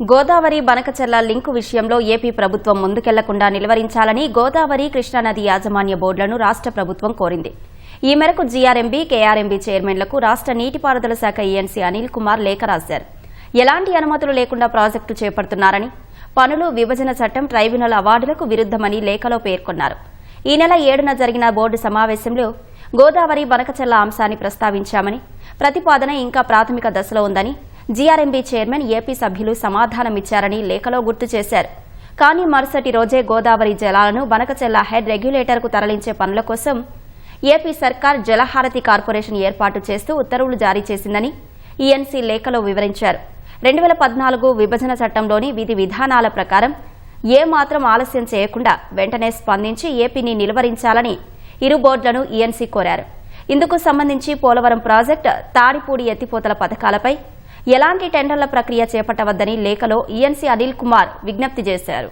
Godavari Banakacherla link విషయంలో AP ప్రభుత్వం ముందుకెళ్ళకుండా నిలువరించాలని గోదావరి కృష్ణానది యాజమాన్య బోర్డులను రాష్ట్ర ప్రభుత్వం కోరింది. ఈ మేరకు జీఆర్ఎంబీ కేఆర్ఎంబీ చైర్మన్లకు రాష్ట్ర నీటిపారుదల శాఖ ఈఎన్సీ అనిల్ కుమార్ లేఖ రాశారు. ఎలాంటి అనుమతులు లేకుండా ప్రాజెక్టు చేపడుతున్నారని పనులు విభజన చట్టం ట్రైబ్యునల్ అవార్డులకు విరుద్దమని లేఖలో పేర్కొన్నారు. ఈ నెల ఏడున జరిగిన బోర్డు సమావేశంలో గోదావరి బనకచెల్ల అంశాన్ని ప్రస్తావించామని ప్రతిపాదన ఇంకా ప్రాథమిక దశలో ఉందని జీఆర్ఎంబీ చైర్మన్ ఏపీ సభ్యులు సమాధానమిచ్చారని లేఖలో గుర్తు చేశారు. కానీ మరుసటి రోజే గోదావరి జలాలను బనకచెల్ల హెడ్ రెగ్యులేటర్కు తరలించే పనుల కోసం ఏపీ సర్కార్ జలహారతి కార్పొరేషన్ ఏర్పాటు చేస్తూ ఉత్తర్వులు జారీ చేసిందని ఈఎన్సీ లేఖలో వివరించారు. రెండు వేల పద్నాలుగు విభజన చట్టంలోని విధి విధానాల ప్రకారం ఏ మాత్రం ఆలస్యం చేయకుండా వెంటనే స్పందించి ఏపీని నిలువరించాలని ఇరు బోర్డులను ఈఎన్సీ కోరారు. ఇందుకు సంబంధించి పోలవరం ప్రాజెక్టు తాడిపూడి ఎత్తిపోతల పథకాలపై ఎలాంటి టెండర్ల ప్రక్రియ చేపట్టవద్దని లేఖలో ఈఎన్సీ అనిల్ కుమార్ విజ్ఞప్తి చేశారు.